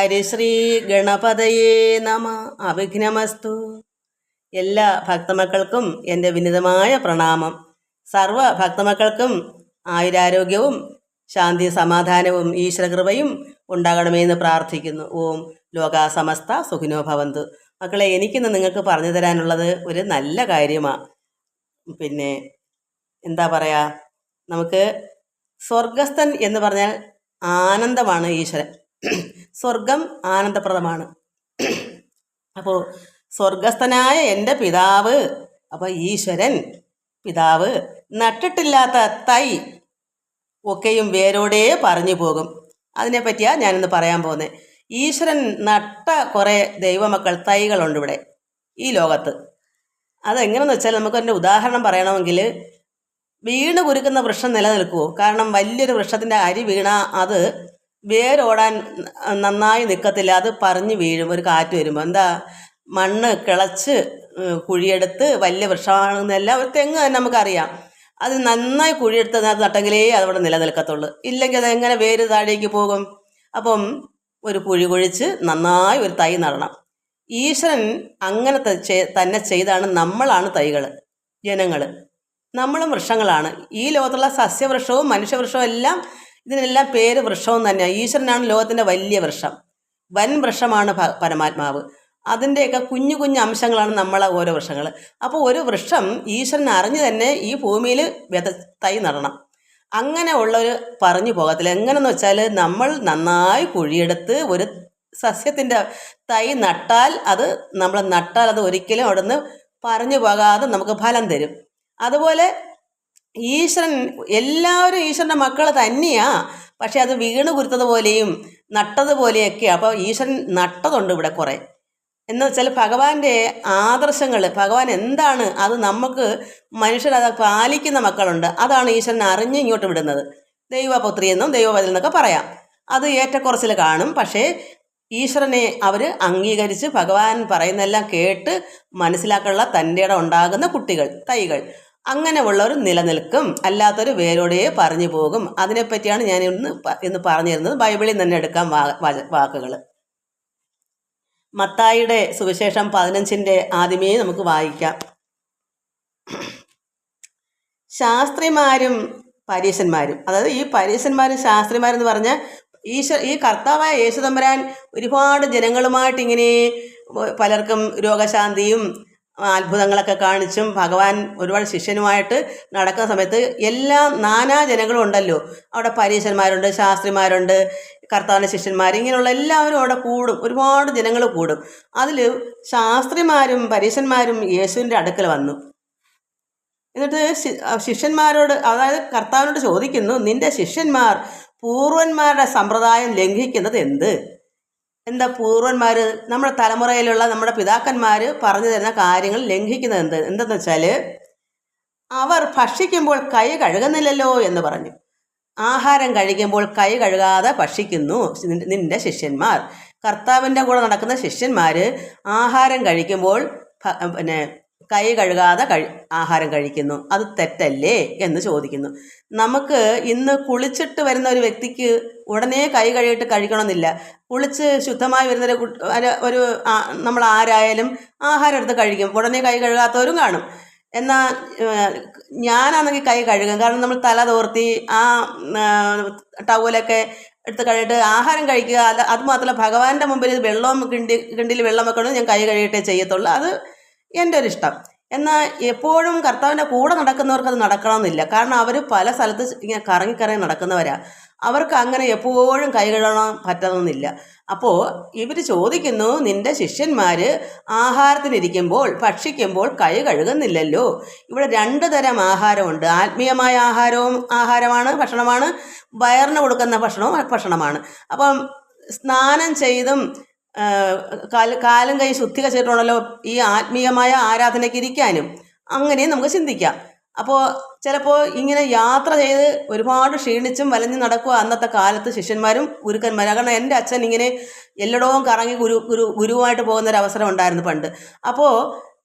ഹരിശ്രീ ഗണപതയേ നമ. അവിഘ്നമസ്തു. എല്ലാ ഭക്തമക്കൾക്കും എന്റെ വിനിതമായ പ്രണാമം. സർവ ഭക്തമക്കൾക്കും ആയുരാരോഗ്യവും ശാന്തി സമാധാനവും ഈശ്വരകൃപയും ഉണ്ടാകണമെന്ന് പ്രാർത്ഥിക്കുന്നു. ഓം ലോകാസമസ്ത സുഖിനോ ഭവന്തു. മക്കളെ എനിക്കിന്ന് നിങ്ങൾക്ക് പറഞ്ഞു തരാനുള്ളത് ഒരു നല്ല കാര്യമാണ് പിന്നെ എന്താ പറയുക നമുക്ക് സ്വർഗസ്ഥൻ എന്ന് പറഞ്ഞാൽ ആനന്ദമാണ് ഈശ്വരൻ. സ്വർഗം ആനന്ദപ്രദമാണ്. അപ്പോൾ സ്വർഗസ്ഥനായ എന്റെ പിതാവ് അപ്പോൾ ഈശ്വരൻ പിതാവ് നട്ടിട്ടില്ലാത്ത തൈ ഒക്കെയും വേരോടെ പറഞ്ഞു പോകും. അതിനെപ്പറ്റിയാണ് ഞാനിന്ന് പറയാൻ പോകുന്നത് ഈശ്വരൻ നട്ട കുറേ ദൈവമക്കൾ തൈകളുണ്ട് ഇവിടെ ഈ ലോകത്ത്. അതെങ്ങനെയെന്ന് വെച്ചാൽ നമുക്ക് അതിന്റെ ഉദാഹരണം പറയണമെങ്കിൽ വീണ് കുരുക്കുന്ന വൃക്ഷം നിലനിൽക്കുമോ കാരണം വലിയൊരു വൃക്ഷത്തിന്റെ അരി വീണ അത് വേരോടാൻ നന്നായി നിൽക്കത്തില്ല അത് പറഞ്ഞു വീഴും ഒരു കാറ്റ് വരുമ്പോൾ എന്താ? മണ്ണ് കിളച്ച് കുഴിയെടുത്ത് വലിയ വൃക്ഷമാണെന്നല്ല ഒരു തെങ്ങ് തന്നെ നമുക്കറിയാം. അത് നന്നായി കുഴിയെടുത്ത് അത് നട്ടെങ്കിലേ അതവിടെ നിലനിൽക്കത്തുള്ളൂ. ഇല്ലെങ്കിൽ അത് എങ്ങനെ വേര് താഴേക്ക് പോകും? അപ്പം ഒരു കുഴി കുഴിച്ച് നന്നായി ഒരു തൈ നടണം. ഈശ്വരൻ അങ്ങനത്തെ ചെ- തന്നെ ചെയ്താണ് നമ്മളാണ് തൈകൾ ജനങ്ങൾ നമ്മളും വൃക്ഷങ്ങളാണ്. ഈ ലോകത്തുള്ള സസ്യവൃക്ഷവും മനുഷ്യവൃക്ഷവും എല്ലാം ഇതിനെല്ലാം പേര് വൃക്ഷവും തന്നെയാണ് ഈശ്വരനാണ് ലോകത്തിന്റെ വലിയ വൃക്ഷം വൻ വൃക്ഷമാണ് പരമാത്മാവ്. അതിന്റെയൊക്കെ കുഞ്ഞു കുഞ്ഞു അംശങ്ങളാണ് നമ്മളെ ഓരോ വൃക്ഷങ്ങൾ അപ്പോൾ ഒരു വൃക്ഷം ഈശ്വരൻ അറിഞ്ഞു തന്നെ ഈ ഭൂമിയിൽ വിത തൈ നടണം. അങ്ങനെ ഉള്ളൊരു പറഞ്ഞു പോകത്തില്ല. എങ്ങനെയെന്ന് വെച്ചാൽ നമ്മൾ നന്നായി കുഴിയെടുത്ത് ഒരു സസ്യത്തിന്റെ തൈ നട്ടാൽ അത് നമ്മൾ നട്ടാൽ അത് ഒരിക്കലും അവിടുന്ന് പറഞ്ഞു പോകാതെ നമുക്ക് ഫലം തരും. അതുപോലെ ഈശ്വരൻ എല്ലാവരും ഈശ്വരന്റെ മക്കൾ തന്നെയാ. പക്ഷെ അത് വീണ് കുരുത്തതുപോലെയും നട്ടതുപോലെയൊക്കെയാണ് അപ്പോൾ ഈശ്വരൻ നട്ടതുണ്ട് ഇവിടെ കുറേ. എന്ന് വെച്ചാൽ ഭഗവാന്റെ ആദർശങ്ങൾ ഭഗവാൻ എന്താണ് അത് നമുക്ക് മനുഷ്യരത് പാലിക്കുന്ന മക്കളുണ്ട്. അതാണ് ഈശ്വരൻ അറിഞ്ഞ് ഇങ്ങോട്ട് വിടുന്നത്. ദൈവപുത്രി എന്നും ദൈവപതി എന്നൊക്കെ പറയാം. അത് ഏറ്റക്കുറച്ചിൽ കാണും. പക്ഷേ ഈശ്വരനെ അവർ അംഗീകരിച്ച് ഭഗവാൻ പറയുന്നതെല്ലാം കേട്ട് മനസ്സിലാക്കാനുള്ള തന്റെ ഇടം ഉണ്ടാകുന്ന കുട്ടികൾ തൈകൾ. അങ്ങനെ ഉള്ളവർ നിലനിൽക്കും. അല്ലാത്തൊരു വേരോടെ പറഞ്ഞു പോകും. അതിനെപ്പറ്റിയാണ് ഞാൻ ഇന്ന് ഇന്ന് പറഞ്ഞു തരുന്നത്. ബൈബിളിൽ തന്നെ എടുക്കാം വാക്കുകൾ മത്തായിയുടെ സുവിശേഷം പതിനഞ്ചിന്റെ ആദ്യമേ നമുക്ക് വായിക്കാം. ശാസ്ത്രിമാരും പരീശന്മാരും അതായത് ഈ പരീശന്മാരും ശാസ്ത്രിമാരെന്ന് പറഞ്ഞാൽ ഈശ്വ ഈ കർത്താവായ യേശുതമ്പരാൻ ഒരുപാട് ജനങ്ങളുമായിട്ട് ഇങ്ങനെ പലർക്കും രോഗശാന്തിയും അത്ഭുതങ്ങളൊക്കെ കാണിച്ചും ഭഗവാൻ ഒരുപാട് ശിഷ്യനുമായിട്ട് നടക്കുന്ന സമയത്ത് എല്ലാ നാനാ ജനങ്ങളും ഉണ്ടല്ലോ. അവിടെ പരീശന്മാരുണ്ട് ശാസ്ത്രിമാരുണ്ട് കർത്താവിന്റെ ശിഷ്യന്മാർ ഇങ്ങനെയുള്ള എല്ലാവരും അവിടെ കൂടും. ഒരുപാട് ജനങ്ങൾ കൂടും. അതിൽ ശാസ്ത്രിമാരും പരീശന്മാരും യേശുവിന്റെ അടുക്കൽ വന്നു. എന്നിട്ട് ശിഷ്യന്മാരോട് അതായത് കർത്താവിനോട് ചോദിക്കുന്നു നിന്റെ ശിഷ്യന്മാർ പൂർവന്മാരുടെ സമ്പ്രദായം ലംഘിക്കുന്നത് എന്ത്? എന്താ പൂർവന്മാർ നമ്മുടെ തലമുറയിലുള്ള നമ്മുടെ പിതാക്കന്മാർ പറഞ്ഞു തരുന്ന കാര്യങ്ങൾ ലംഘിക്കുന്നത് എന്ത്? എന്തെന്ന് വെച്ചാൽ അവർ ഭക്ഷിക്കുമ്പോൾ കൈ കഴുകുന്നില്ലല്ലോ എന്ന് പറഞ്ഞു. ആഹാരം കഴിക്കുമ്പോൾ കൈ കഴുകാതെ ഭക്ഷിക്കുന്നു നിന്റെ- ശിഷ്യന്മാർ. കർത്താവിന്റെ കൂടെ നടക്കുന്ന ശിഷ്യന്മാർ ആഹാരം കഴിക്കുമ്പോൾ പിന്നെ കൈ കഴുകാതെ കഴി ആഹാരം കഴിക്കുന്നു. അത് തെറ്റല്ലേ എന്ന് ചോദിക്കുന്നു. നമുക്ക് ഇന്ന് കുളിച്ചിട്ട് വരുന്ന ഒരു വ്യക്തിക്ക് ഉടനെ കൈ കഴുകിയിട്ട് കഴിക്കണമെന്നില്ല. കുളിച്ച് ശുദ്ധമായി വരുന്നൊരു ഒരു- നമ്മൾ ആരായാലും ആഹാരം എടുത്ത് കഴിക്കും. ഉടനെ കൈ കഴുകാത്തവരും കാണും. എന്നാൽ ഞാനാണെങ്കിൽ കൈ കഴുകും. കാരണം നമ്മൾ തല തോർത്തി ആ ടവലൊക്കെ എടുത്ത് കഴിയിട്ട് ആഹാരം കഴിക്കുക. അത് അതുമാത്രമല്ല ഭഗവാന്റെ മുമ്പിൽ വെള്ളവും കിണ്ടി കിണ്ടിയിൽ വെള്ളം വെക്കണം ഞാൻ കൈ കഴുകിയിട്ടേ ചെയ്യത്തുള്ളൂ. അത് എന്റെ ഒരു ഇഷ്ടം എന്നാൽ എപ്പോഴും കർത്താവിന്റെ കൂടെ നടക്കുന്നവർക്ക് അത് നടക്കണമെന്നില്ല. കാരണം അവർ പല സ്ഥലത്ത് ഇങ്ങനെ കറങ്ങി കറങ്ങി നടക്കുന്നവരാണ് അവർക്ക് അങ്ങനെ എപ്പോഴും കൈ കഴുകണം പറ്റണമെന്നില്ല. അപ്പോൾ ഇവർ ചോദിക്കുന്നു നിന്റെ ശിഷ്യന്മാർ ആഹാരത്തിനിരിക്കുമ്പോൾ ഭക്ഷിക്കുമ്പോൾ കൈ കഴുകുന്നില്ലല്ലോ? ഇവിടെ രണ്ട് തരം ആഹാരമുണ്ട്. ആത്മീയമായ ആഹാരവും ആഹാരമാണ് ഭക്ഷണമാണ്. വയറിന് കൊടുക്കുന്ന ഭക്ഷണവും ഭക്ഷണമാണ്. അപ്പം സ്നാനം ചെയ്തും കാൽ കാലും കൈ ശുദ്ധി കച്ചിട്ടുണ്ടല്ലോ ഈ ആത്മീയമായ ആരാധനയ്ക്ക് ഇരിക്കാനും അങ്ങനെയും നമുക്ക് ചിന്തിക്കാം. അപ്പോൾ ചിലപ്പോൾ ഇങ്ങനെ യാത്ര ചെയ്ത് ഒരുപാട് ക്ഷീണിച്ചും വലഞ്ഞു നടക്കുക അന്നത്തെ കാലത്ത് ശിഷ്യന്മാരും ഗുരുക്കന്മാരും. കാരണം എന്റെ അച്ഛൻ ഇങ്ങനെ എല്ലടവും കറങ്ങി ഗുരു ഗുരു ഗുരുവായിട്ട് പോകുന്ന ഒരു അവസരം ഉണ്ടായിരുന്നു പണ്ട്. അപ്പോൾ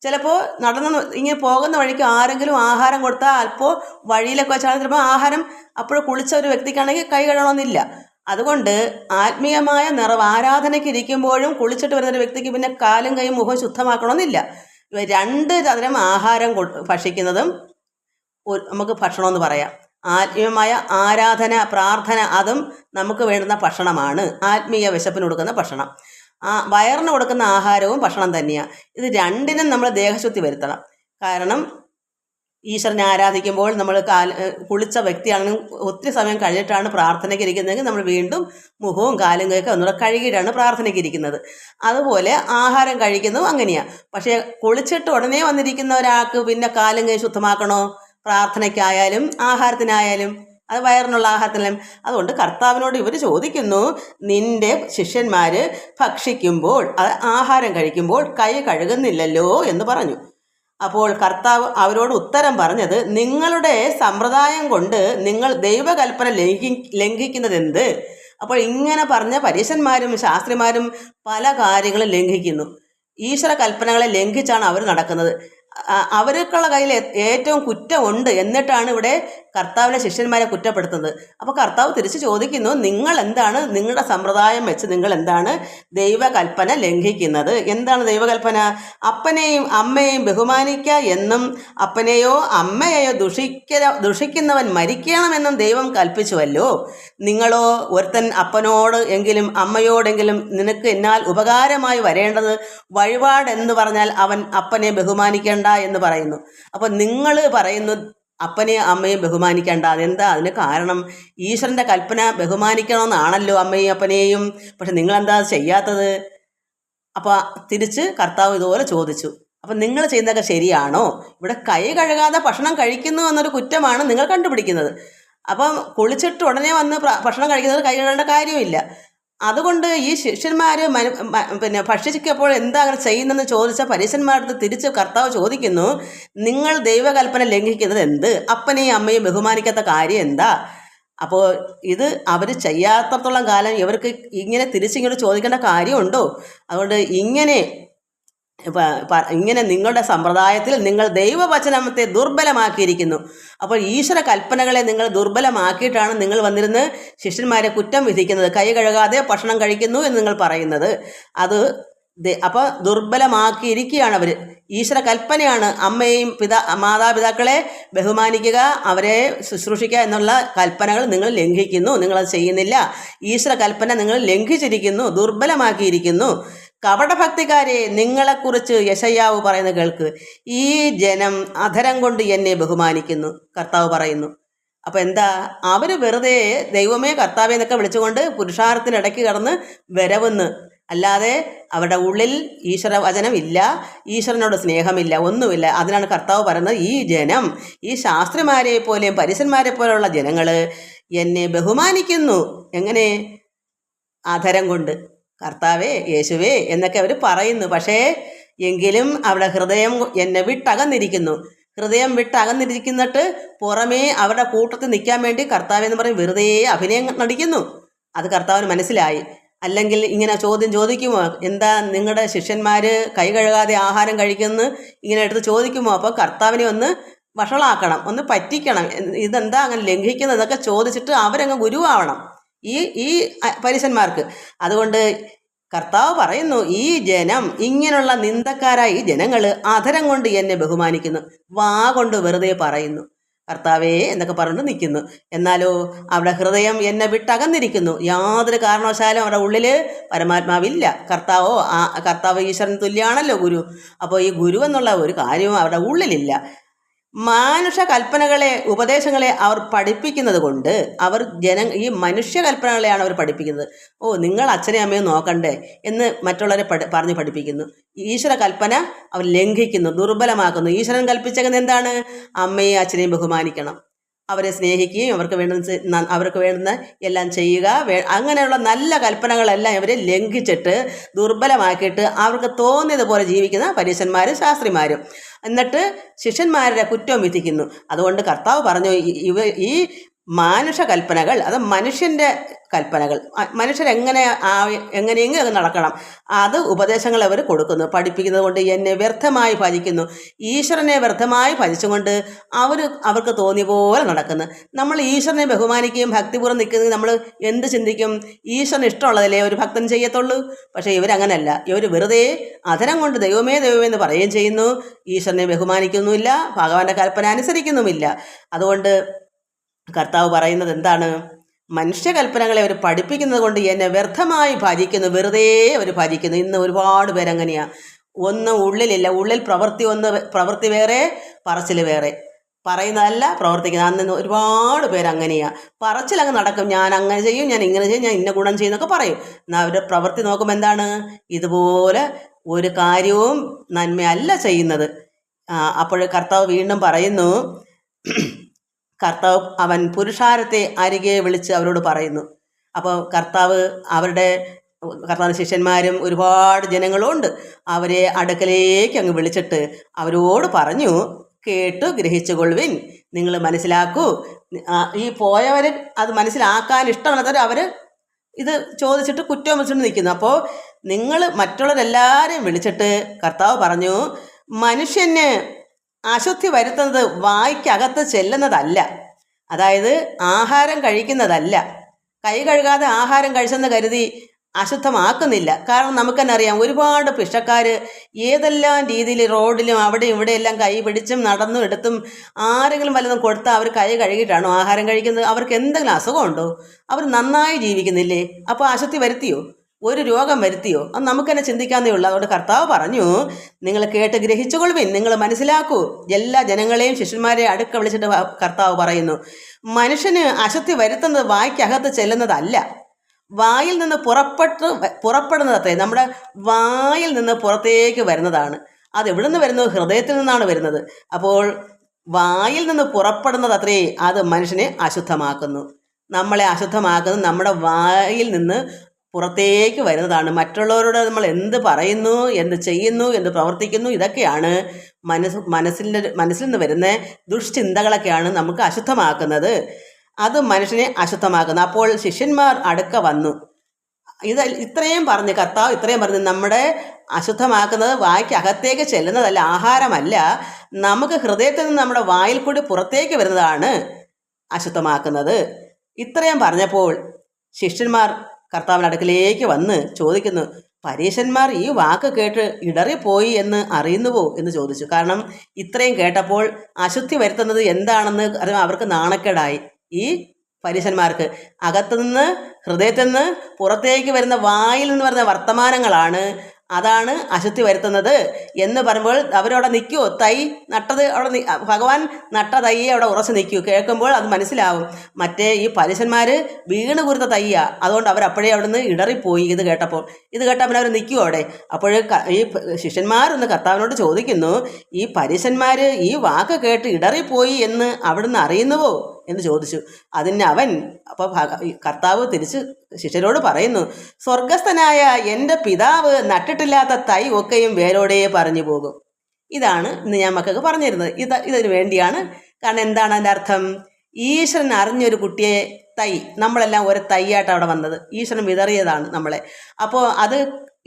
ചിലപ്പോൾ നടന്ന് ഇങ്ങനെ പോകുന്ന വഴിക്ക് ആരെങ്കിലും ആഹാരം കൊടുത്താൽ അപ്പോൾ വഴിയിലൊക്കെ വെച്ചാൽ ചിലപ്പോൾ ആഹാരം അപ്പോൾ കുളിച്ച ഒരു വ്യക്തിക്കാണെങ്കിൽ കൈ കഴുകണമെന്നില്ല. അതുകൊണ്ട് ആത്മീയമായ നിറവ് ആരാധനയ്ക്ക് ഇരിക്കുമ്പോഴും കുളിച്ചിട്ട് വരുന്ന ഒരു വ്യക്തിക്ക് പിന്നെ കാലും കൈയും മുഖം ശുദ്ധമാക്കണമെന്നില്ല. രണ്ട് തരം ആഹാരം ഭക്ഷിക്കുന്നതും നമുക്ക് ഭക്ഷണമെന്ന് പറയാം. ആത്മീയമായ ആരാധന പ്രാർത്ഥന അതും നമുക്ക് വേണ്ടുന്ന ഭക്ഷണമാണ്. ആത്മീയ വിശപ്പിന് കൊടുക്കുന്ന ഭക്ഷണം. ആ വയറിന് കൊടുക്കുന്ന ആഹാരവും ഭക്ഷണം തന്നെയാണ് ഇത് രണ്ടിനും നമ്മൾ ദേഹശുദ്ധി വരുത്തണം. കാരണം ഈശ്വരനെ ആരാധിക്കുമ്പോൾ നമ്മൾ കാല കുളിച്ച വ്യക്തിയാണെങ്കിലും ഒത്തിരി സമയം കഴിഞ്ഞിട്ടാണ് പ്രാർത്ഥനയ്ക്ക് ഇരിക്കുന്നതെങ്കിൽ നമ്മൾ വീണ്ടും മുഖവും കാലും കൈയൊക്കെ ഒന്നുകൂടെ കഴുകിയിട്ടാണ് പ്രാർത്ഥനയ്ക്ക് ഇരിക്കുന്നത്. അതുപോലെ ആഹാരം കഴിക്കുന്നതും അങ്ങനെയാണ് പക്ഷേ കുളിച്ചിട്ട് ഉടനെ വന്നിരിക്കുന്ന ഒരാൾക്ക് പിന്നെ കാലും കൈ ശുദ്ധമാക്കണോ? പ്രാർത്ഥനയ്ക്കായാലും ആഹാരത്തിനായാലും അത് വയറിനുള്ള ആഹാരത്തിനും അതുകൊണ്ട് കർത്താവിനോട് ഇവർ ചോദിക്കുന്നു നിന്റെ ശിഷ്യന്മാർ ഭക്ഷിക്കുമ്പോൾ അത് ആഹാരം കഴിക്കുമ്പോൾ കൈ കഴുകുന്നില്ലല്ലോ എന്ന് പറഞ്ഞു. അപ്പോൾ കർത്താവ് അവരോട് ഉത്തരം പറഞ്ഞത് നിങ്ങളുടെ സമ്പ്രദായം കൊണ്ട് നിങ്ങൾ ദൈവകൽപ്പന ലംഘി ലംഘിക്കുന്നതെന്ത്? അപ്പോൾ ഇങ്ങനെ പറഞ്ഞ പരീശന്മാരും ശാസ്ത്രിമാരും പല കാര്യങ്ങളും ലംഘിക്കുന്നു. ഈശ്വര കൽപ്പനകളെ ലംഘിച്ചാണ് അവർ നടക്കുന്നത്. അവർക്കുള്ള കയ്യിൽ ഏറ്റവും കുറ്റമുണ്ട് എന്നിട്ടാണ് ഇവിടെ കർത്താവിലെ ശിഷ്യന്മാരെ കുറ്റപ്പെടുത്തുന്നത്. അപ്പോൾ കർത്താവ് തിരിച്ച് ചോദിക്കുന്നു നിങ്ങൾ എന്താണ്? നിങ്ങളുടെ സമ്പ്രദായം വെച്ച് നിങ്ങൾ എന്താണ് ദൈവകൽപ്പന ലംഘിക്കുന്നത്? എന്താണ് ദൈവകൽപ്പന? അപ്പനെയും അമ്മയെയും ബഹുമാനിക്കുക എന്നും അപ്പനെയോ അമ്മയെയോ ദുഷിക്ക ദുഷിക്കുന്നവൻ മരിക്കണമെന്നും ദൈവം കൽപ്പിച്ചുവല്ലോ. നിങ്ങളോ ഒരുത്തൻ അപ്പനോട് എങ്കിലും അമ്മയോടെങ്കിലും നിനക്ക് എന്നാൽ ഉപകാരമായി വരേണ്ടത് വഴിപാടെന്ന് പറഞ്ഞാൽ അവൻ അപ്പനെ ബഹുമാനിക്കേണ്ട എന്ന് പറയുന്നു. അപ്പോൾ നിങ്ങൾ പറയുന്നു അപ്പനെയും അമ്മയും ബഹുമാനിക്കേണ്ട. അതെന്താ? അതിന് കാരണം ഈശ്വരന്റെ കൽപ്പന ബഹുമാനിക്കണമെന്നാണല്ലോ അമ്മയും അപ്പനെയും. പക്ഷെ നിങ്ങളെന്താ ചെയ്യാത്തത്? അപ്പോൾ തിരിച്ച് കർത്താവ് ഇതുപോലെ ചോദിച്ചു. അപ്പം നിങ്ങൾ ചെയ്യുന്നതൊക്കെ ശരിയാണോ? ഇവിടെ കൈ കഴുകാതെ ഭക്ഷണം കഴിക്കുന്നു എന്നൊരു കുറ്റമാണ് നിങ്ങൾ കണ്ടുപിടിക്കുന്നത്. അപ്പം കുളിച്ചിട്ട് ഉടനെ വന്ന് ഭക്ഷണം കഴിക്കുന്നത് കൈ കഴുകേണ്ട കാര്യമില്ല. അതുകൊണ്ട് ഈ ശിഷ്യന്മാർ മനു പിന്നെ ഭക്ഷിച്ചപ്പോൾ എന്താ അങ്ങനെ ചെയ്യുന്നതെന്ന് ചോദിച്ച പരീശന്മാരുടെ തിരിച്ച് കർത്താവ് ചോദിക്കുന്നു നിങ്ങൾ ദൈവകൽപ്പന ലംഘിക്കുന്നത് എന്ത്? അപ്പനെയും അമ്മയും ബഹുമാനിക്കാത്ത കാര്യം എന്താ? അപ്പോൾ ഇത് അവർ ചെയ്യാത്തത്തോളം കാലം ഇവർക്ക് ഇങ്ങനെ തിരിച്ചിങ്ങോട്ട് ചോദിക്കേണ്ട കാര്യമുണ്ടോ? അതുകൊണ്ട് ഇങ്ങനെ ഇങ്ങനെ നിങ്ങളുടെ സമ്പ്രദായത്തിൽ നിങ്ങൾ ദൈവവചനത്തെ ദുർബലമാക്കിയിരിക്കുന്നു. അപ്പോൾ ഈശ്വര കൽപ്പനകളെ നിങ്ങൾ ദുർബലമാക്കിയിട്ടാണ് നിങ്ങൾ വന്നിരുന്ന് ശിഷ്യന്മാരെ കുറ്റം വിധിക്കുന്നത്. കൈ കഴുകാതെ ഭക്ഷണം കഴിക്കുന്നു എന്ന് നിങ്ങൾ പറയുന്നത്. അത് അപ്പോൾ ദുർബലമാക്കിയിരിക്കുകയാണ് അവർ ഈശ്വര കൽപ്പനയാണ് അമ്മയെയും പിതാ മാതാപിതാക്കളെ ബഹുമാനിക്കുക അവരെ ശുശ്രൂഷിക്കുക എന്നുള്ള കൽപ്പനകൾ നിങ്ങൾ ലംഘിക്കുന്നു. നിങ്ങളത് ചെയ്യുന്നില്ല. ഈശ്വര കൽപ്പന നിങ്ങൾ ലംഘിച്ചിരിക്കുന്നു ദുർബലമാക്കിയിരിക്കുന്നു. കപടഭക്തിക്കാരെ നിങ്ങളെക്കുറിച്ച് യശയ്യാവ് പറയുന്ന കേൾക്ക് ഈ ജനം അധരം കൊണ്ട് എന്നെ ബഹുമാനിക്കുന്നു കർത്താവ് പറയുന്നു. അപ്പോൾ എന്താ അവർ വെറുതെ ദൈവമേ കർത്താവെ എന്നൊക്കെ വിളിച്ചുകൊണ്ട് പുരുഷാരത്തിനിടയ്ക്ക് കടന്ന് വരവെന്ന്. അല്ലാതെ അവരുടെ ഉള്ളിൽ ഈശ്വര വചനമില്ല ഈശ്വരനോട് സ്നേഹമില്ല ഒന്നുമില്ല. അതിനാണ് കർത്താവ് പറയുന്നത് ഈ ജനം ഈ ശാസ്ത്രിമാരെ പോലെയും പരിസന്മാരെ പോലെയുള്ള ജനങ്ങൾ എന്നെ ബഹുമാനിക്കുന്നു. എങ്ങനെ? ആധരം കൊണ്ട്. കർത്താവേ യേശുവേ എന്നൊക്കെ അവർ പറയുന്നു. പക്ഷേ എങ്കിലും അവിടെ ഹൃദയം എന്നെ വിട്ടകന്നിരിക്കുന്നു. ഹൃദയം വിട്ടകന്നിരിക്കുന്നിട്ട് പുറമേ അവരുടെ കൂട്ടത്തിൽ നിൽക്കാൻ വേണ്ടി കർത്താവേ എന്ന് പറഞ്ഞ് വെറുതെ അഭിനയം നടിക്കുന്നു. അത് കർത്താവിന് മനസ്സിലായി. അല്ലെങ്കിൽ ഇങ്ങനെ ചോദ്യം ചോദിക്കുമോ? എന്താ നിങ്ങളുടെ ശിഷ്യന്മാർ കൈ കഴുകാതെ ആഹാരം കഴിക്കുന്നു? ഇങ്ങനെ എടുത്ത് ചോദിക്കുമോ? അപ്പോൾ കർത്താവിനെ ഒന്ന് വഷളാക്കണം ഒന്ന് പറ്റിക്കണം. ഇതെന്താ അങ്ങനെ ലംഘിക്കുന്നത് എന്നൊക്കെ ചോദിച്ചിട്ട് അവരങ്ങ് ഗുരുവാവണം. ഈ ഈ പരിസന്മാർക്ക് അതുകൊണ്ട് കർത്താവ് പറയുന്നു ഈ ജനം ഇങ്ങനെയുള്ള നിന്ദക്കാരായ ഈ ജനങ്ങൾ അധരം കൊണ്ട് എന്നെ ബഹുമാനിക്കുന്നു. വാ കൊണ്ട് വെറുതെ പറയുന്നു. കർത്താവേ എന്നൊക്കെ പറഞ്ഞു നിൽക്കുന്നു. എന്നാലോ അവിടെ ഹൃദയം എന്നെ വിട്ടകന്നിരിക്കുന്നു. യാതൊരു കാരണവശാലും അവിടെ ഉള്ളിൽ പരമാത്മാവില്ല. കർത്താവോ ആ കർത്താവ് ഈശ്വരൻ തുല്യാണല്ലോ ഗുരു. അപ്പോൾ ഈ ഗുരു എന്നുള്ള ഒരു കാര്യവും അവിടെ ഉള്ളിലില്ല. മാനുഷ കൽപ്പനകളെ ഉപദേശങ്ങളെ അവർ പഠിപ്പിക്കുന്നത് കൊണ്ട് അവർ ജന ഈ മനുഷ്യ കൽപ്പനകളെയാണ് അവർ പഠിപ്പിക്കുന്നത്. ഓ നിങ്ങൾ അച്ഛനെ അമ്മയെ നോക്കണ്ടേ എന്ന് മറ്റുള്ളവരെ പഠി പറഞ്ഞ് പഠിപ്പിക്കുന്നു. ഈശ്വര കൽപ്പന അവർ ലംഘിക്കുന്നു ദുർബലമാക്കുന്നു. ഈശ്വരൻ കൽപ്പിച്ചേക്കുന്നത് എന്താണ്? അമ്മയും അച്ഛനെയും ബഹുമാനിക്കണം. അവരെ സ്നേഹിക്കുകയും അവർക്ക് വേണ്ടുന്ന അവർക്ക് വേണ്ടുന്ന എല്ലാം ചെയ്യുക. അങ്ങനെയുള്ള നല്ല കൽപ്പനകളെല്ലാം ഇവരെ ലംഘിച്ചിട്ട് ദുർബലമാക്കിയിട്ട് അവർക്ക് തോന്നിയതുപോലെ ജീവിക്കുന്ന പരീശന്മാരും ശാസ്ത്രിമാരും. എന്നിട്ട് ശിഷ്യന്മാരുടെ കുറ്റം വിധിക്കുന്നു. അതുകൊണ്ട് കർത്താവ് പറഞ്ഞു ഇവ ഈ മാനുഷ കൽപ്പനകൾ അത് മനുഷ്യന്റെ കൽപ്പനകൾ. മനുഷ്യർ എങ്ങനെ എങ്ങനെയെങ്കിലും നടക്കണം. അത് ഉപദേശങ്ങൾ അവർ കൊടുക്കുന്നു. പഠിപ്പിക്കുന്നത് കൊണ്ട് എന്നെ വ്യർത്ഥമായി ഭജിക്കുന്നു. ഈശ്വരനെ വ്യർത്ഥമായി ഭജിച്ചുകൊണ്ട് അവർ അവർക്ക് തോന്നിയ പോലെ നടക്കുന്നു. നമ്മൾ ഈശ്വരനെ ബഹുമാനിക്കുകയും ഭക്തിപൂർവം നിൽക്കുന്നത് നമ്മൾ എന്ത് ചിന്തിക്കും? ഈശ്വരന് ഇഷ്ടമുള്ളതല്ലേ ഒരു ഭക്തൻ ചെയ്യത്തുള്ളൂ? പക്ഷേ ഇവരങ്ങനല്ല. ഇവർ വെറുതെ അധരം കൊണ്ട് ദൈവമേ ദൈവമേ എന്ന് പറയുകയും ചെയ്യുന്നു. ഈശ്വരനെ ബഹുമാനിക്കുന്നുമില്ല. ഭഗവാന്റെ കൽപ്പന അനുസരിക്കുന്നുമില്ല. അതുകൊണ്ട് കർത്താവ് പറയുന്നത് എന്താണ്? മനുഷ്യകൽപ്പനകളെ അവർ പഠിപ്പിക്കുന്നത് കൊണ്ട് എന്നെ വ്യർത്ഥമായി ഭജിക്കുന്നു. വെറുതെ അവർ ഭജിക്കുന്നു. ഇന്ന് ഒരുപാട് പേരങ്ങനെയാണ് ഒന്ന് ഉള്ളിലില്ല. ഉള്ളിൽ പ്രവൃത്തി ഒന്ന് പ്രവൃത്തി വേറെ പറച്ചിൽ വേറെ. പറയുന്നതല്ല പ്രവർത്തിക്കുന്നത്. അന്ന് ഒരുപാട് പേര് അങ്ങനെയാണ് പറച്ചിലങ്ങ് നടക്കും. ഞാൻ അങ്ങനെ ചെയ്യും ഞാൻ ഇങ്ങനെ ചെയ്യും ഞാൻ ഇന്ന ഗുണം ചെയ്യുന്നൊക്കെ പറയും. എന്നാൽ അവരുടെ പ്രവൃത്തി നോക്കുമ്പോൾ എന്താണ്? ഇതുപോലെ ഒരു കാര്യവും നന്മയല്ല ചെയ്യുന്നത്. അപ്പോൾ കർത്താവ് വീണ്ടും പറയുന്നു കർത്താവ് അവൻ പുരുഷാരത്തെ അരികെ വിളിച്ച് അവരോട് പറയുന്നു. അപ്പോൾ കർത്താവ് അവരുടെ കർത്താവിന്റെ ശിഷ്യന്മാരും ഒരുപാട് ജനങ്ങളുണ്ട്. അവരെ അടുക്കലേക്ക് അങ്ങ് വിളിച്ചിട്ട് അവരോട് പറഞ്ഞു കേട്ടു ഗ്രഹിച്ചുകൊള്ളുവിൻ. നിങ്ങൾ മനസ്സിലാക്കൂ ഈ പോയവർ അത് മനസ്സിലാക്കാൻ ഇഷ്ടമല്ലാത്തവർ അവർ ഇത് ചോദിച്ചിട്ട് കുറ്റം വെച്ചിട്ട് നിൽക്കുന്നു. അപ്പോൾ നിങ്ങൾ മറ്റുള്ളവരെല്ലാവരെയും വിളിച്ചിട്ട് കർത്താവ് പറഞ്ഞു മനുഷ്യന് അശുദ്ധി വരുത്തുന്നത് വായ്ക്കകത്ത് ചെല്ലുന്നതല്ല. അതായത് ആഹാരം കഴിക്കുന്നതല്ല. കൈ കഴുകാതെ ആഹാരം കഴിച്ചെന്ന് കരുതി അശുദ്ധമാക്കുന്നില്ല. കാരണം നമുക്കെന്നറിയാം ഒരുപാട് പിഷക്കാർ ഏതെല്ലാം രീതിയിൽ റോഡിലും അവിടെ ഇവിടെ എല്ലാം കൈ പിടിച്ചും നടന്നും എടുത്തും ആരെങ്കിലും വല്ലതും കൊടുത്താൽ അവർ കൈ കഴുകിയിട്ടാണോ ആഹാരം കഴിക്കുന്നത്? അവർക്ക് എന്തെങ്കിലും അസുഖമുണ്ടോ? അവർ നന്നായി ജീവിക്കുന്നില്ലേ? അപ്പോൾ അശുദ്ധി വരുത്തിയോ? ഒരു രോഗം വരുത്തിയോ? അത് നമുക്ക് തന്നെ ചിന്തിക്കാന്നേ ഉള്ളൂ. അതുകൊണ്ട് കർത്താവ് പറഞ്ഞു നിങ്ങൾ കേട്ട് ഗ്രഹിച്ചുകൊള്ളുവിൻ. നിങ്ങൾ മനസ്സിലാക്കൂ. എല്ലാ ജനങ്ങളെയും ശിഷ്യന്മാരെ അടുക്ക വിളിച്ചിട്ട് കർത്താവ് പറയുന്നു. മനുഷ്യന് അശക്തി വരുത്തുന്നത് വായ്ക്കകത്ത് ചെല്ലുന്നതല്ല. വായിൽ നിന്ന് പുറപ്പെട്ട് പുറപ്പെടുന്നതത്രേ. നമ്മുടെ വായിൽ നിന്ന് പുറത്തേക്ക് വരുന്നതാണ്. അത് എവിടെ നിന്ന് വരുന്നു? ഹൃദയത്തിൽ നിന്നാണ് വരുന്നത്. അപ്പോൾ വായിൽ നിന്ന് പുറപ്പെടുന്നത് അത്രേ അത് മനുഷ്യനെ അശുദ്ധമാക്കുന്നു. നമ്മളെ അശുദ്ധമാക്കുന്നത് നമ്മുടെ വായിൽ നിന്ന് പുറത്തേക്ക് വരുന്നതാണ്. മറ്റുള്ളവരോട് നമ്മൾ എന്ത് പറയുന്നു എന്ത് ചെയ്യുന്നു എന്ത് പ്രവർത്തിക്കുന്നു ഇതൊക്കെയാണ് മനസ്സ് മനസ്സിന്റെ മനസ്സിൽ നിന്ന് വരുന്ന ദുഷ്ചിന്തകളൊക്കെയാണ് നമുക്ക് അശുദ്ധമാക്കുന്നത്. അത് മനുഷ്യനെ അശുദ്ധമാക്കുന്നു. അപ്പോൾ ശിഷ്യന്മാർ അടുക്ക വന്നു. ഇത് ഇത്രയും പറഞ്ഞ് കർത്താവ് ഇത്രയും പറഞ്ഞ് നമ്മുടെ അശുദ്ധമാക്കുന്നത് വായ്ക്ക് അകത്തേക്ക് ചെല്ലുന്നതല്ല ആഹാരമല്ല. നമുക്ക് ഹൃദയത്തിൽ നിന്ന് നമ്മുടെ വായിൽ കൂടി പുറത്തേക്ക് വരുന്നതാണ് അശുദ്ധമാക്കുന്നത്. ഇത്രയും പറഞ്ഞപ്പോൾ ശിഷ്യന്മാർ കർത്താവിന്റെ അടുക്കലേക്ക് വന്ന് ചോദിക്കുന്നു പരീശന്മാർ ഈ വാക്ക് കേട്ട് ഇടറിപ്പോയി എന്ന് അറിയുന്നുവോ? എന്ന് ചോദിച്ചു. കാരണം ഇത്രയും കേട്ടപ്പോൾ അശുദ്ധി വരുത്തുന്നത് എന്താണെന്ന് അവർക്ക് നാണക്കേടായി. ഈ പരീശന്മാർക്ക് അകത്തുനിന്ന് ഹൃദയത്തിൽ നിന്ന് പുറത്തേക്ക് വരുന്ന വായിൽ നിന്ന് വരുന്ന വർത്തമാനങ്ങളാണ് അതാണ് അശുദ്ധി വരുത്തുന്നത് എന്ന് പറയുമ്പോൾ അവരവിടെ നിൽക്കുമോ തൈ നട്ടത് അവിടെ ഭഗവാൻ നട്ട തൈയെ അവിടെ ഉറച്ചു നിൽക്കൂ. കേൾക്കുമ്പോൾ അത് മനസ്സിലാവും. മറ്റേ ഈ പലിശന്മാർ വീണ് കുരുത്ത തയ്യ അതുകൊണ്ട് അവർ അപ്പോഴേ അവിടെ നിന്ന് ഇടറിപ്പോയി ഇത് കേട്ടപ്പോൾ. ഇത് കേട്ടപ്പോൾ അവർ നിൽക്കുമോ അവിടെ. അപ്പോൾ ഈ ശിഷ്യന്മാരൊന്ന് കർത്താവിനോട് ചോദിക്കുന്നു ഈ പലിശന്മാർ ഈ വാക്ക് കേട്ട് ഇടറിപ്പോയി എന്ന് അവിടുന്ന് അറിയുന്നുവോ? എന്ന് ചോദിച്ചു. അതിന് അവൻ അപ്പോൾ കർത്താവ് തിരിച്ച് ശിഷ്യരോട് പറയുന്നു സ്വർഗസ്ഥനായ എന്റെ പിതാവ് നട്ടിട്ടില്ലാത്ത തൈ ഒക്കെയും വേരോടെ പറഞ്ഞു പോകും. ഇതാണ് ഇന്ന് ഞാൻ മക്കൾക്ക് പറഞ്ഞു തരുന്നത് ഇത് ഇതിന് വേണ്ടിയാണ്. കാരണം എന്താണ് അതിന്റെ അർത്ഥം? ഈശ്വരൻ അറിഞ്ഞൊരു കുട്ടിയെ തൈ നമ്മളെല്ലാം ഒരു തൈയായിട്ട് അവിടെ വന്നത്. ഈശ്വരൻ വിതറിയതാണ് നമ്മളെ. അപ്പോൾ അത്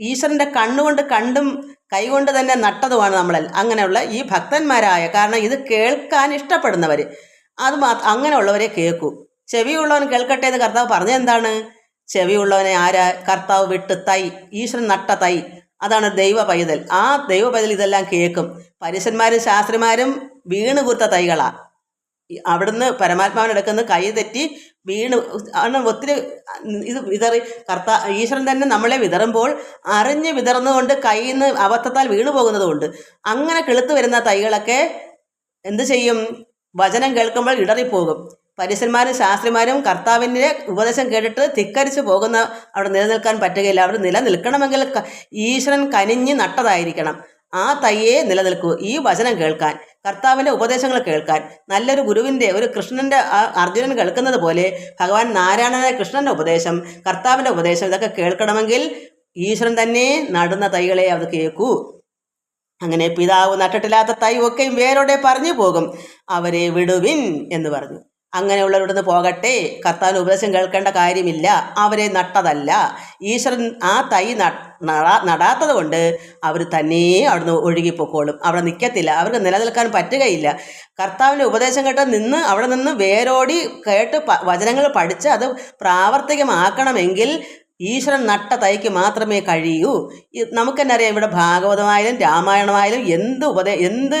ഈശ്വരന്റെ കണ്ണുകൊണ്ട് കണ്ടും കൈകൊണ്ട് തന്നെ നട്ടതുമാണ് നമ്മളെല്ലാം അങ്ങനെയുള്ള ഈ ഭക്തന്മാരായ കാരണം ഇത് കേൾക്കാൻ ഇഷ്ടപ്പെടുന്നവർ അത് മാത്ര അങ്ങനെയുള്ളവരെ കേൾക്കൂ. ചെവിയുള്ളവൻ കേൾക്കട്ടെ എന്ന് കർത്താവ് പറഞ്ഞത് എന്താണ് ചെവിയുള്ളവനെ ആരാ? കർത്താവ് വിട്ട് തൈ ഈശ്വരൻ നട്ട തൈ. അതാണ് ദൈവ പൈതൽ ആ ദൈവ പൈതൽ ഇതെല്ലാം കേൾക്കും. പരുഷന്മാരും ശാസ്ത്രിമാരും വീണ് കൂർത്ത തൈകളാ. അവിടുന്ന് അവിടുന്ന് പരമാത്മാവിനെടുക്കുന്ന കൈ തെറ്റി വീണ് ആണ് ഒത്തിരി ഇത് വിതറി കർത്താ ഈശ്വരൻ തന്നെ നമ്മളെ വിതറുമ്പോൾ അറിഞ്ഞ് വിതറുന്നതുകൊണ്ട് കയ്യിൽ നിന്ന് അബദ്ധത്താൽ വീണു പോകുന്നതുകൊണ്ട് അങ്ങനെ കിളുത്ത് വരുന്ന തൈകളൊക്കെ എന്ത് ചെയ്യും? വചനം കേൾക്കുമ്പോൾ ഇടറിപ്പോകും. പരീശന്മാരും ശാസ്ത്രിമാരും കർത്താവിന്റെ ഉപദേശം കേട്ടിട്ട് ധിക്കരിച്ച് പോകുന്ന അവിടെ നിലനിൽക്കാൻ പറ്റുകയില്ല. അവർ നിലനിൽക്കണമെങ്കിൽ ഈശ്വരൻ കനിഞ്ഞ് നട്ടതായിരിക്കണം. ആ തയ്യെ നിലനിൽക്കൂ. ഈ വചനം കേൾക്കാൻ കർത്താവിന്റെ ഉപദേശങ്ങൾ കേൾക്കാൻ നല്ലൊരു ഗുരുവിന്റെ ഒരു കൃഷ്ണന്റെ അർജുനൻ കേൾക്കുന്നത് പോലെ ഭഗവാൻ നാരായണനെ കൃഷ്ണന്റെ ഉപദേശം കർത്താവിന്റെ ഉപദേശം ഇതൊക്കെ കേൾക്കണമെങ്കിൽ ഈശ്വരൻ തന്നെ നടുന്ന തൈകളെ അത് കേൾക്കൂ അങ്ങനെ പിതാവ് നട്ടിട്ടില്ലാത്ത തൈ ഒക്കെയും വേരോടെ പറഞ്ഞു പോകും. അവരെ വിടുവിൻ എന്ന് പറഞ്ഞു. അങ്ങനെയുള്ളവരോടൊന്ന് പോകട്ടെ. കർത്താൻ ഉപദേശം കേൾക്കേണ്ട കാര്യമില്ല. അവരെ നട്ടതല്ല. ഈശ്വരൻ ആ തൈ നടാത്തത് കൊണ്ട് അവർ തന്നെ അവിടുന്ന് ഒഴുകിപ്പോക്കോളും. അവിടെ നിൽക്കത്തില്ല അവർക്ക് നിലനിൽക്കാൻ പറ്റുകയില്ല. കർത്താവിന്റെ ഉപദേശം കേട്ട് നിന്ന് അവിടെ നിന്ന് വേരോടി കേട്ട് വചനങ്ങൾ പഠിച്ച് അത് പ്രാവർത്തികമാക്കണമെങ്കിൽ ഈശ്വരൻ നട്ട തൈക്ക് മാത്രമേ കഴിയൂ. ഈ നമുക്ക് തന്നെ അറിയാം ഇവിടെ ഭാഗവതമായാലും രാമായണമായാലും എന്ത് ഉപദേ എന്ത്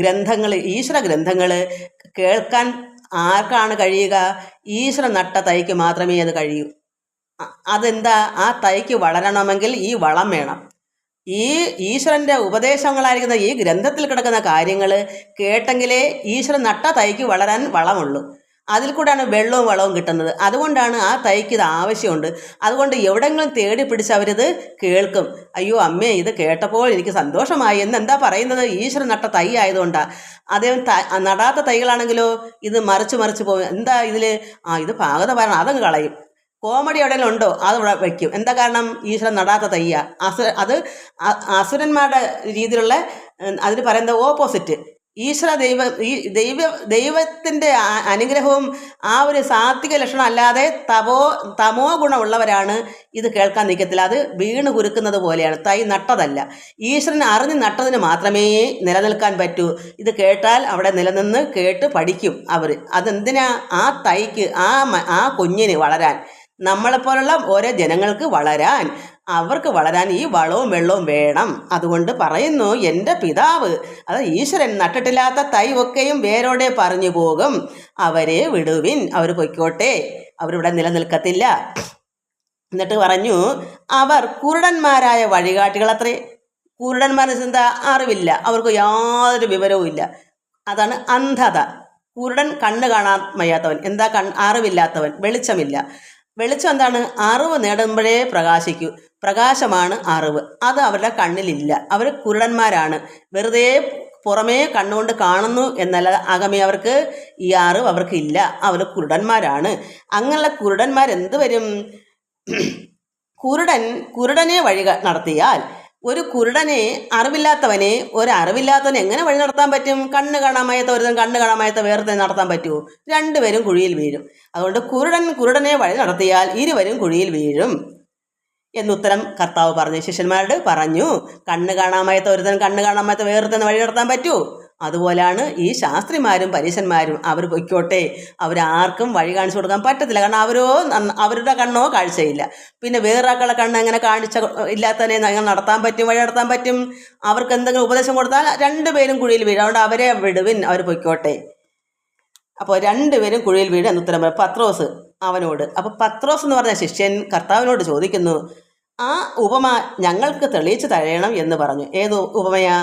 ഗ്രന്ഥങ്ങൾ ഈശ്വര ഗ്രന്ഥങ്ങൾ കേൾക്കാൻ ആർക്കാണ് കഴിയുക? ഈശ്വരൻ നട്ട തൈക്ക് മാത്രമേ അത് കഴിയൂ. അതെന്താ? ആ തൈക്ക് വളരണമെങ്കിൽ ഈ വളം വേണം. ഈ ഈശ്വരന്റെ ഉപദേശങ്ങളായിരിക്കുന്ന ഈ ഗ്രന്ഥത്തിൽ കിടക്കുന്ന കാര്യങ്ങൾ കേട്ടെങ്കിലേ ഈശ്വരൻ നട്ട തൈക്ക് വളരാൻ വളമുള്ളൂ. അതിൽ കൂടെയാണ് വെള്ളവും വളവും കിട്ടുന്നത്. അതുകൊണ്ടാണ് ആ തൈക്ക് ഇത് ആവശ്യമുണ്ട്. അതുകൊണ്ട് എവിടെങ്കിലും തേടി പിടിച്ച് അവരിത് കേൾക്കും. അയ്യോ അമ്മേ ഇത് കേട്ടപ്പോൾ എനിക്ക് സന്തോഷമായി. എന്ന് എന്താ പറയുന്നത്? ഈശ്വരൻ നട്ട തൈ ആയതുകൊണ്ടാണ് അദ്ദേഹം നടാത്ത തൈകളാണെങ്കിലോ ഇത് മറിച്ച് മറിച്ച് പോകും. എന്താ ഇതിൽ ആ ഇത് പാകത പറയണം അതങ്ങ് കളയും. കോമഡി എവിടെയെങ്കിലും ഉണ്ടോ അത് ഇവിടെ വയ്ക്കും എന്താ കാരണം? ഈശ്വരൻ നടാത്ത തയ്യ അസുര അത് അസുരന്മാരുടെ രീതിയിലുള്ള അതിന് പറയുന്നത് ഓപ്പോസിറ്റ് ഈശ്വര ദൈവ ഈ ദൈവ ദൈവത്തിന്റെ അനുഗ്രഹവും ആ ഒരു സാത്വിക ലക്ഷണം അല്ലാതെ തപോ തമോ ഗുണമുള്ളവരാണ് ഇത് കേൾക്കാൻ നിൽക്കത്തില്ല. അത് വീണ് കുരുക്കുന്നത് പോലെയാണ്. തൈ നട്ടതല്ല. ഈശ്വരൻ അറിഞ്ഞ് നട്ടതിന് മാത്രമേ നിലനിൽക്കാൻ പറ്റൂ. ഇത് കേട്ടാൽ അവിടെ നിലനിന്ന് കേട്ട് പഠിക്കും അവർ. അതെന്തിനാ ആ തൈക്ക് ആ ആ കുഞ്ഞിന് വളരാൻ? നമ്മളെപ്പോലുള്ള ഓരോ ജനങ്ങൾക്ക് വളരാൻ. അവർക്ക് വളരാൻ ഈ വളവും വെള്ളവും വേണം. അതുകൊണ്ട് പറയുന്നു എന്റെ പിതാവ് അത് ഈശ്വരൻ നട്ടിട്ടില്ലാത്ത തൈ ഒക്കെയും വേരോടെ പറഞ്ഞു പോകും. അവരെ വിടുവിൻ അവർ പൊയ്ക്കോട്ടെ. അവരിവിടെ നിലനിൽക്കത്തില്ല. എന്നിട്ട് പറഞ്ഞു അവർ കുരുടന്മാരായ വഴികാട്ടികളത്രേ കുരുടന്മാരെ എന്താ അറിവില്ല. അവർക്ക് യാതൊരു വിവരവും ഇല്ല. അതാണ് അന്ധത. കുരുടൻ കണ്ണ് കാണാൻ വയ്യാത്തവൻ. എന്താ കൺ അറിവില്ലാത്തവൻ? വെളിച്ചമില്ല. വെളിച്ചം എന്താണ്? അറിവ് നേടുമ്പോഴേ പ്രകാശിക്കൂ. പ്രകാശമാണ് അറിവ്. അത് അവരുടെ കണ്ണിലില്ല. അവർ കുരുടന്മാരാണ്. വെറുതെ പുറമേ കണ്ണുകൊണ്ട് കാണുന്നു എന്നല്ല അകമേ അവർക്ക് ഈ അറിവ് അവർക്ക് ഇല്ല. അവർ കുരുടന്മാരാണ്. അങ്ങനെയുള്ള കുരുടന്മാരെന്ത് വരും? കുരുടൻ കുരുടനെ വഴി നടത്തിയാൽ ഒരു കുരുടനെ അറിവില്ലാത്തവനെ ഒരു അറിവില്ലാത്തവനെ എങ്ങനെ വഴി നടത്താൻ പറ്റും? കണ്ണ് കാണാമയത്ത ഒരുത്തൻ കണ്ണ് കാണാമയത്ത വേറെ നടത്താൻ പറ്റുമോ? രണ്ടുപേരും കുഴിയിൽ വീഴും. അതുകൊണ്ട് കുരുടൻ കുരുടനെ വഴി നടത്തിയാൽ ഇരുവരും കുഴിയിൽ വീഴും. എന്നുത്തരം കർത്താവ് പറഞ്ഞു. ശിഷ്യന്മാരോട് പറഞ്ഞു കണ്ണ് കാണാമായത്ത ഒരുത്തൻ കണ്ണ് വേറെ വേറൊരുത്തൻ വഴി നടത്താൻ പറ്റൂ. അതുപോലെയാണ് ഈ ശാസ്ത്രിമാരും പരീശന്മാരും അവർ പൊയ്ക്കോട്ടെ. അവരാർക്കും വഴി കാണിച്ചു കൊടുക്കാൻ പറ്റത്തില്ല. കാരണം അവരോ അവരുടെ കണ്ണോ കാഴ്ചയില്ല. പിന്നെ വേറൊരാക്കളെ കണ്ണ് എങ്ങനെ കാണിച്ച ഇല്ലാത്തതിനെ അങ്ങനെ നടത്താൻ പറ്റും വഴി നടത്താൻ പറ്റും? അവർക്ക് എന്തെങ്കിലും ഉപദേശം കൊടുത്താൽ രണ്ടുപേരും കുഴിയിൽ വീഴും. അതുകൊണ്ട് അവരെ വിടുവിൻ അവർ പൊയ്ക്കോട്ടെ. അപ്പോൾ രണ്ടുപേരും കുഴിയിൽ വീഴും എന്നുത്തരം പത്രോസ് അവനോട്. അപ്പോൾ പത്രോസ് എന്ന് പറഞ്ഞ ശിഷ്യൻ കർത്താവിനോട് ചോദിക്കുന്നു ആ ഉപമ ഞങ്ങൾക്ക് തെളിയിച്ചു തഴയണം എന്ന് പറഞ്ഞു. ഏത് ഉപമയാ?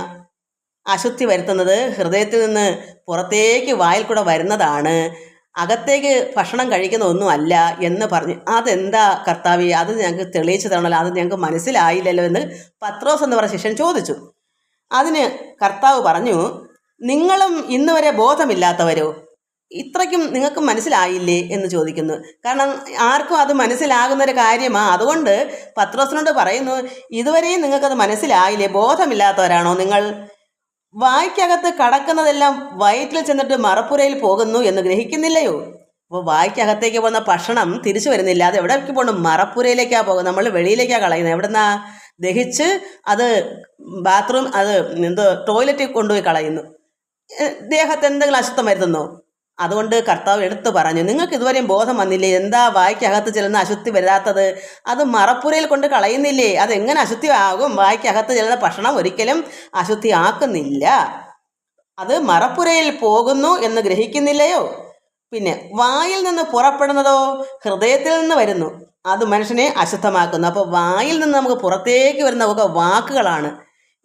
അശുദ്ധി വരുത്തുന്നത് ഹൃദയത്തിൽ നിന്ന് പുറത്തേക്ക് വായിൽ കൂടെ വരുന്നതാണ്. അകത്തേക്ക് ഭക്ഷണം കഴിക്കുന്ന ഒന്നുമല്ല എന്ന് പറഞ്ഞു. അതെന്താ കർത്താവി? അത് ഞങ്ങൾക്ക് തെളിയിച്ചു തരണമല്ലോ. അത് ഞങ്ങൾക്ക് മനസ്സിലായില്ലല്ലോ എന്ന് പത്രോസ് എന്ന് പറഞ്ഞ ശിഷ്യൻ ചോദിച്ചു. അതിന് കർത്താവ് പറഞ്ഞു നിങ്ങളും ഇന്നുവരെ ബോധമില്ലാത്തവരോ? ഇത്രയ്ക്കും നിങ്ങൾക്ക് മനസ്സിലായില്ലേ എന്ന് ചോദിക്കുന്നു. കാരണം ആർക്കും അത് മനസ്സിലാകുന്ന ഒരു കാര്യമാണ് അതുകൊണ്ട് പത്രോസിനോട് പറയുന്നു ഇതുവരെയും നിങ്ങൾക്കത് മനസ്സിലായില്ലേ? ബോധമില്ലാത്തവരാണോ നിങ്ങൾ? വായ്ക്കകത്ത് കടക്കുന്നതെല്ലാം വയറ്റിൽ ചെന്നിട്ട് മറപ്പുരയിൽ പോകുന്നു എന്ന് ഗ്രഹിക്കുന്നില്ലയോ? അപ്പോൾ വായ്ക്കകത്തേക്ക് പോകുന്ന ഭക്ഷണം തിരിച്ചു വരുന്നില്ല. അത് എവിടേക്ക് പോകണം മറപ്പുരയിലേക്കാണ് പോകുന്നത്. നമ്മൾ വെളിയിലേക്കാണ് കളയുന്നത്. എവിടെന്നാ? ദഹിച്ച് അത് ബാത്റൂം അത് എന്തോ ടോയ്ലറ്റിൽ കൊണ്ടുപോയി കളയുന്നു. ദേഹത്ത് എന്തെങ്കിലും അശുദ്ധം വരുത്തുന്നോ അതുകൊണ്ട് കർത്താവ് എടുത്തു പറഞ്ഞു നിങ്ങൾക്ക് ഇതുവരെയും ബോധം വന്നില്ലേ? എന്താ വായ്ക്കകത്ത് ചെല്ലുന്ന അശുദ്ധി വരാത്തത്? അത് മറപ്പുരയിൽ കൊണ്ട് കളയുന്നില്ലേ? അതെങ്ങനെ അശുദ്ധി ആകും വായ്ക്കകത്ത് ചെല്ലുന്ന ഭക്ഷണം ഒരിക്കലും അശുദ്ധി ആക്കുന്നില്ല അത് മറപ്പുരയിൽ പോകുന്നു എന്ന് ഗ്രഹിക്കുന്നില്ലയോ? പിന്നെ വായിൽ നിന്ന് പുറപ്പെടുന്നതോ ഹൃദയത്തിൽ നിന്ന് വരുന്നു. അത് മനുഷ്യനെ അശുദ്ധമാക്കുന്നു. അപ്പോൾ വായിൽ നിന്ന് നമുക്ക് പുറത്തേക്ക് വരുന്ന ഒക്കെ വാക്കുകളാണ്.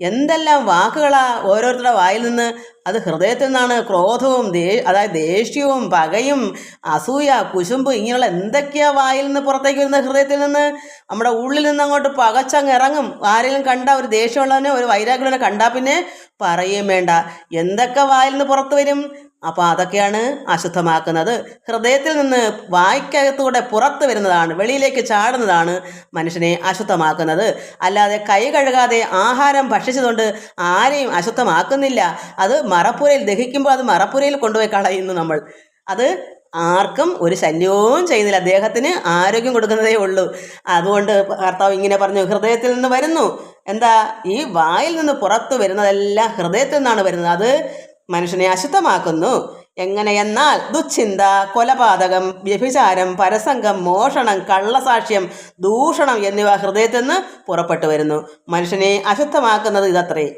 എന്തെല്ലാം വാക്കുകളാ ഓരോരുത്തരുടെ വായിൽ നിന്ന്? അത് ഹൃദയത്തിൽ നിന്നാണ് ക്രോധവും ദേ അതായത് ദേഷ്യവും പകയും അസൂയ കുശുമ്പ് ഇങ്ങനെയുള്ള എന്തൊക്കെയാ വായിൽ നിന്ന് പുറത്തേക്ക് വരുന്ന ഹൃദയത്തിൽ നിന്ന്? നമ്മുടെ ഉള്ളിൽ നിന്ന് അങ്ങോട്ട് പകച്ചങ്ങ് ഇറങ്ങും. ആരെങ്കിലും കണ്ട ഒരു ദേഷ്യമുള്ളവനെ ഒരു വൈരാഗ്യനെ കണ്ടാൽ പിന്നെ പറയുകയും വേണ്ട. എന്തൊക്കെ വായിൽ നിന്ന് പുറത്ത് വരും? അപ്പോൾ അതൊക്കെയാണ് അശുദ്ധമാക്കുന്നത്. ഹൃദയത്തിൽ നിന്ന് വായ്ക്കകത്തൂടെ പുറത്തു വരുന്നതാണ് വെളിയിലേക്ക് ചാടുന്നതാണ് മനുഷ്യനെ അശുദ്ധമാക്കുന്നത്. അല്ലാതെ കൈ കഴുകാതെ ആഹാരം ഭക്ഷിച്ചതുകൊണ്ട് ആരെയും അശുദ്ധമാക്കുന്നില്ല. അത് മറപ്പുരയിൽ ദഹിക്കുമ്പോൾ അത് മറപ്പുരയിൽ കൊണ്ടുപോയി കളയുന്നു നമ്മൾ. അത് ആർക്കും ഒരു ശല്യവും ചെയ്യുന്നില്ല അദ്ദേഹത്തിന് ആരോഗ്യം കൊടുക്കുന്നതേ ഉള്ളൂ. അതുകൊണ്ട് കർത്താവ് ഇങ്ങനെ പറഞ്ഞു ഹൃദയത്തിൽ നിന്ന് വരുന്നു. എന്താ? ഈ വായിൽ നിന്ന് പുറത്തു വരുന്നതെല്ലാം ഹൃദയത്തിൽ നിന്നാണ് വരുന്നത്. അത് മനുഷ്യനെ അശുദ്ധമാക്കുന്നു. എങ്ങനെയെന്നാൽ ദുശ്ചിന്ത കൊലപാതകം വ്യഭിചാരം പരസംഗം മോഷണം കള്ളസാക്ഷ്യം ദൂഷണം എന്നിവ ഹൃദയത്തിൽ നിന്ന് പുറപ്പെട്ടു വരുന്നു. മനുഷ്യനെ അശുദ്ധമാക്കുന്നത് ഇതത്രേ.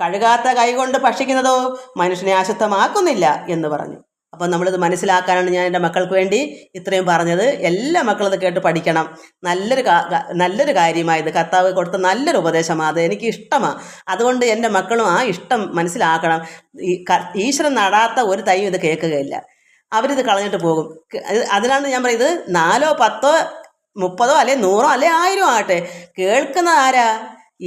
കഴുകാത്ത കൈകൊണ്ട് ഭക്ഷിക്കുന്നതോ മനുഷ്യനെ അശുദ്ധമാക്കുന്നില്ല എന്ന് പറഞ്ഞു. അപ്പോൾ നമ്മളിത് മനസ്സിലാക്കാനാണ് ഞാൻ എന്റെ മക്കൾക്ക് വേണ്ടി ഇത്രയും പറഞ്ഞത്. എല്ലാ മക്കളും ഇത് കേട്ട് പഠിക്കണം. നല്ലൊരു നല്ലൊരു കാര്യമായത് കർത്താവ് കൊടുത്ത നല്ലൊരു ഉപദേശമാണ് അത് എനിക്ക് ഇഷ്ടമാണ് അതുകൊണ്ട് എന്റെ മക്കളും ആ ഇഷ്ടം മനസ്സിലാക്കണം. ഈശ്വരൻ നടാത്ത ഒരു തൈ ഇത് കേൾക്കുകയില്ല. അവരിത് കളഞ്ഞിട്ട് പോകും. അതിനാണ് ഞാൻ പറയുന്നത് നാലോ പത്തോ മുപ്പതോ അല്ലെ നൂറോ അല്ലെ ആയിരം ആകട്ടെ. കേൾക്കുന്ന ആരാ?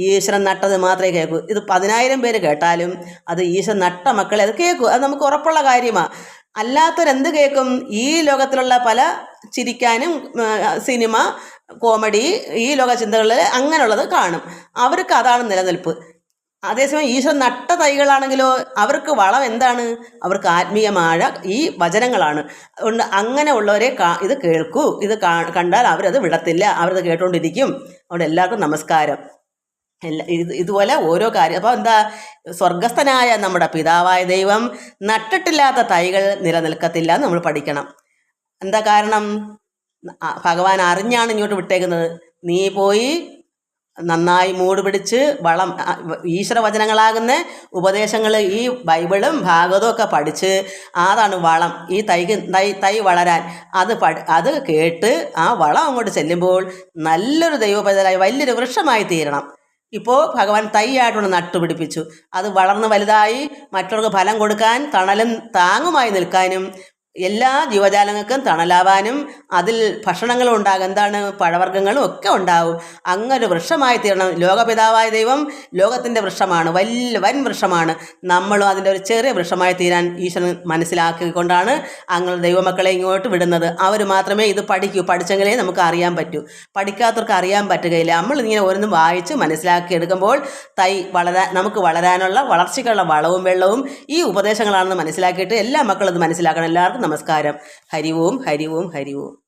ഈശ്വരൻ നട്ടത് മാത്രമേ കേൾക്കൂ. ഇത് പതിനായിരം പേര് കേട്ടാലും അത് ഈശ്വരൻ നട്ട മക്കളെ അത് കേൾക്കൂ. അത് നമുക്ക് ഉറപ്പുള്ള കാര്യമാണ് അല്ലാത്തവരെന്ത് കേൾക്കും? ഈ ലോകത്തിലുള്ള പല ചിരിക്കാനും സിനിമ കോമഡി ഈ ലോക ചിന്തകളിൽ അങ്ങനെയുള്ളത് കാണും. അവർക്ക് അതാണ് നിലനിൽപ്പ്. അതേസമയം ഈശ്വരൻ നട്ട തൈകളാണെങ്കിലോ അവർക്ക് വളം എന്താണ്? അവർക്ക് ആത്മീയമായ ഈ വചനങ്ങളാണ്. അതുകൊണ്ട് അങ്ങനെ ഉള്ളവരെ ഇത് കേൾക്കൂ. ഇത് കണ്ടാൽ അവരത് വിടത്തില്ല. അവരത് കേട്ടുകൊണ്ടിരിക്കും അവിടെ എല്ലാവർക്കും നമസ്കാരം. എല്ലാ ഇത് ഇതുപോലെ ഓരോ കാര്യം. അപ്പോൾ എന്താ സ്വർഗസ്ഥനായ നമ്മുടെ പിതാവായ ദൈവം നട്ടിട്ടില്ലാത്ത തൈകൾ നിലനിൽക്കത്തില്ല നമ്മൾ പഠിക്കണം. എന്താ കാരണം? ഭഗവാൻ അറിഞ്ഞാണ് ഇങ്ങോട്ട് വിട്ടേക്കുന്നത്. നീ പോയി നന്നായി മൂട് പിടിച്ച് വളം ആ, ഈശ്വര വചനങ്ങളാകുന്ന ഉപദേശങ്ങൾ ഈ ബൈബിളും ഭാഗവതവും ഒക്കെ പഠിച്ച് അതാണ് വളം. ഈ തൈക്ക് തൈ തൈ വളരാൻ. അത് പഠി അത് കേട്ട് ആ വളം അങ്ങോട്ട് ചെല്ലുമ്പോൾ നല്ലൊരു ദൈവപൈതലായി വലിയൊരു വൃക്ഷമായി തീരണം. ഇപ്പോൾ ഭഗവാൻ തൈയായിട്ടുള്ള നട്ടുപിടിപ്പിച്ചു അത് വളർന്ന് വലുതായി മറ്റുള്ളവർക്ക് ഫലം കൊടുക്കാൻ തണലും താങ്ങുമായി നിൽക്കാനും എല്ലാ ജീവജാലങ്ങൾക്കും തണലാവാനും അതിൽ ഭക്ഷണങ്ങളും ഉണ്ടാകും. എന്താണ്? പഴവർഗങ്ങളും ഒക്കെ ഉണ്ടാവും. അങ്ങൊരു വൃക്ഷമായി തീരണം. ലോകപിതാവായ ദൈവം ലോകത്തിന്റെ വൃക്ഷമാണ്. വലിയ വൻ വൃക്ഷമാണ്. നമ്മളും അതിന്റെ ഒരു ചെറിയ വൃക്ഷമായി തീരാൻ ഈശ്വരൻ മനസ്സിലാക്കിക്കൊണ്ടാണ് അങ്ങനെ ദൈവമക്കളെ ഇങ്ങോട്ട് വിടുന്നത്. അവർ മാത്രമേ ഇത് പഠിക്കൂ. പഠിച്ചെങ്കിലേ നമുക്ക് അറിയാൻ പറ്റൂ. പഠിക്കാത്തവർക്ക് അറിയാൻ പറ്റുകയില്ല. നമ്മൾ ഇങ്ങനെ ഓരോന്നും വായിച്ച് മനസ്സിലാക്കി എടുക്കുമ്പോൾ തൈ വളരാൻ നമുക്ക് വളരാനുള്ള വളർച്ചയ്ക്കുള്ള വളവും വെള്ളവും ഈ ഉപദേശങ്ങളാണെന്ന് മനസ്സിലാക്കിയിട്ട് എല്ലാ മക്കളും ഇത് മനസ്സിലാക്കണം. എല്ലാവർക്കും നമസ്കാരം. ഹരിവും ഹരിവും ഹരിവും.